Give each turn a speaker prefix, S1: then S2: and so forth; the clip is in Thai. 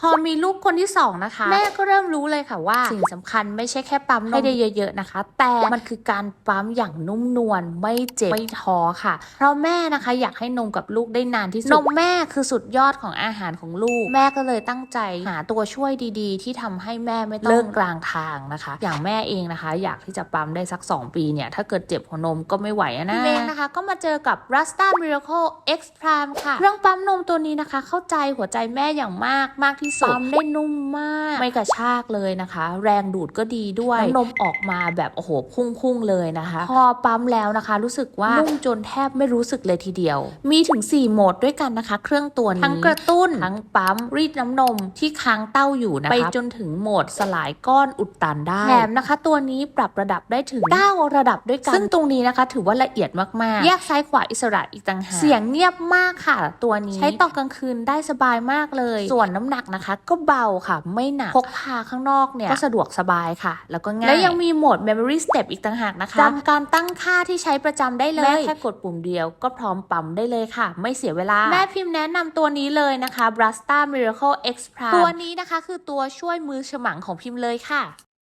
S1: พอมีลูกคนที่สองนะคะ แม่ก็เริ่มรู้เลยค่ะว่า สิ่งสำคัญไม่ใช่แค่ปั๊มนมให้ได้เยอะๆนะคะ แต่มันคือการปั๊มอย่างนุ่มนวลไม่เจ็บไม่ท้อค่ะ เพราะแม่นะคะอยากให้นมกับลูกได้นานที่สุดนมแม่คือสุดยอดของอาหารของลูก แม่ก็เลยตั้งใจหาตัวช่วยดีๆ ที่ทำให้แม่ไม่ต้องเลิกกลางทางนะคะ อย่างแม่เองนะคะ อยากที่จะปั๊มได้สัก 2 ปีเนี่ยถ้าเกิดเจ็บหัวนมก็ไม่ไหวอะนะพี่เมงนะคะ ก็มาเจอกับ Rasta Miracle X Prime ค่ะเครื่องปั๊มนมตัวนี้นะคะ เข้าใจหัวใจแม่อย่างมากมากที่สุดปั๊มได้นุ่มมาก ไม่กระชากเลยนะคะ แรงดูดก็ดีด้วยน้ำนมออกมาแบบโอ้โหพุ่งๆเลยนะคะ พอปั๊มแล้วนะคะ รู้สึกว่านุ่มจนแทบไม่รู้สึกเลยทีเดียว มีถึง 4 โหมดด้วยกันนะคะ เครื่องตัวนี้ทั้งกระตุ้นทั้งปั๊มรีดน้ำนมที่ค้างเต้าอยู่นะคะไปจนถึงโหมดสลายก้อนอุดตันได้แถมนะคะ ตัวนี้ปรับระดับได้ถึง 9 ระดับด้วยกันซึ่งตรงนี้นะคะ ถือว่าละเอียดมากๆ แยกซ้ายขวาอิสระอีกต่างหากเสียงเงียบมากค่ะ ตัวนี้ใช้ตอนกลางคืนได้สบายมากเลย ส่วนน้ำหนักนะคะก็เบาค่ะ ไม่หนักพกพาข้างนอกเนี่ย ก็สะดวกสบายค่ะ แล้วก็ง่าย และยังมีโหมด memory step อีกต่างหากนะคะจำการตั้งค่าที่ใช้ประจำได้เลย แม่แค่กดปุ่มเดียวก็พร้อมปั๊มได้เลยค่ะ ไม่เสียเวลา แม่พิมพ์แนะนำตัวนี้เลยนะคะ Brasta Miracle X Prime ตัวนี้นะคะ คือตัวช่วยมือฉมังของพิมพ์เลยค่ะ